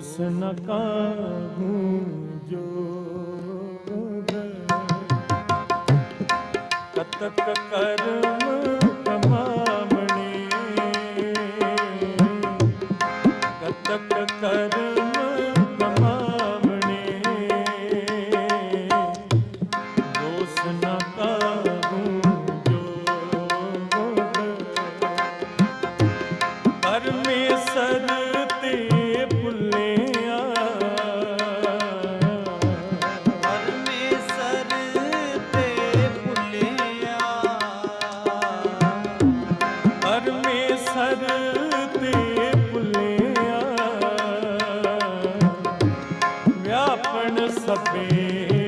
ਦੋਸ ਨ ਕਾਹੂ ਜੋਗ ਕਤਕ ਕਰਮ ਕਮਾਵਣੇ। ਕਤਕ ਕਰਮ ਸਭੇ